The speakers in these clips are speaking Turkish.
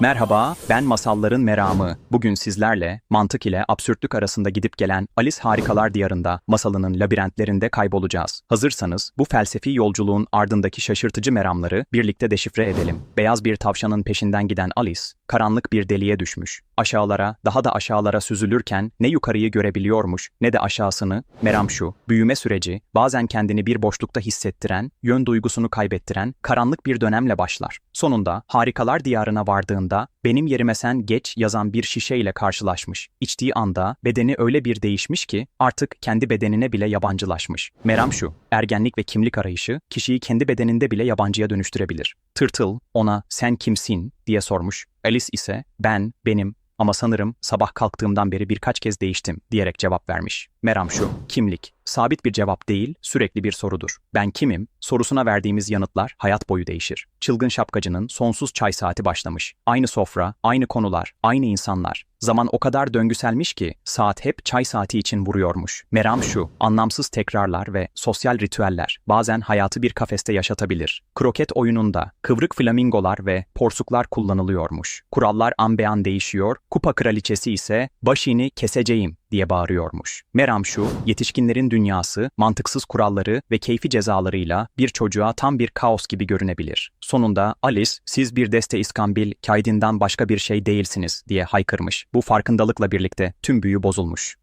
Merhaba, ben Masalların Meramı. Bugün sizlerle mantık ile absürtlük arasında gidip gelen Alice Harikalar Diyarında masalının labirentlerinde kaybolacağız. Hazırsanız bu felsefi yolculuğun ardındaki şaşırtıcı meramları birlikte deşifre edelim. Beyaz bir tavşanın peşinden giden Alice, karanlık bir deliğe düşmüş. Aşağılara, daha da aşağılara süzülürken ne yukarıyı görebiliyormuş ne de aşağısını. Meram şu, büyüme süreci bazen kendini bir boşlukta hissettiren, yön duygusunu kaybettiren karanlık bir dönemle başlar. Sonunda harikalar diyarına vardığında benim yerime sen geç yazan bir şişeyle karşılaşmış. İçtiği anda bedeni öyle bir değişmiş ki artık kendi bedenine bile yabancılaşmış. Meram şu, ergenlik ve kimlik arayışı kişiyi kendi bedeninde bile yabancıya dönüştürebilir. Tırtıl ona sen kimsin diye sormuş. Alice ise ben, benim ama sanırım sabah kalktığımdan beri birkaç kez değiştim diyerek cevap vermiş. Meram şu, kimlik. Sabit bir cevap değil, sürekli bir sorudur. Ben kimim? Sorusuna verdiğimiz yanıtlar hayat boyu değişir. Çılgın şapkacının sonsuz çay saati başlamış. Aynı sofra, aynı konular, aynı insanlar. Zaman o kadar döngüselmiş ki saat hep çay saati için vuruyormuş. Meram şu, anlamsız tekrarlar ve sosyal ritüeller bazen hayatı bir kafeste yaşatabilir. Kroket oyununda kıvrık flamingolar ve porsuklar kullanılıyormuş. Kurallar an be an değişiyor, kupa kraliçesi ise başını keseceğim diye bağırıyormuş. Meram şu, yetişkinlerin dünyası, mantıksız kuralları ve keyfi cezalarıyla bir çocuğa tam bir kaos gibi görünebilir. Sonunda Alice, siz bir deste iskambil, kaydından başka bir şey değilsiniz diye haykırmış. Bu farkındalıkla birlikte tüm büyü bozulmuş.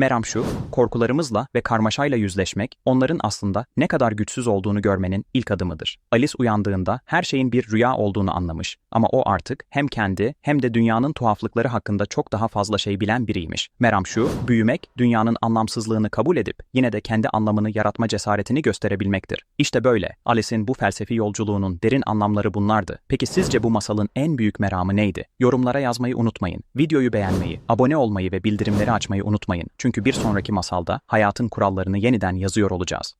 Meram şu, korkularımızla ve karmaşayla yüzleşmek, onların aslında ne kadar güçsüz olduğunu görmenin ilk adımıdır. Alice uyandığında her şeyin bir rüya olduğunu anlamış ama o artık hem kendi hem de dünyanın tuhaflıkları hakkında çok daha fazla şey bilen biriymiş. Meram şu, büyümek, dünyanın anlamsızlığını kabul edip yine de kendi anlamını yaratma cesaretini gösterebilmektir. İşte böyle, Alice'in bu felsefi yolculuğunun derin anlamları bunlardı. Peki sizce bu masalın en büyük meramı neydi? Yorumlara yazmayı unutmayın. Videoyu beğenmeyi, abone olmayı ve bildirimleri açmayı unutmayın. Çünkü bir sonraki masalda hayatın kurallarını yeniden yazıyor olacağız.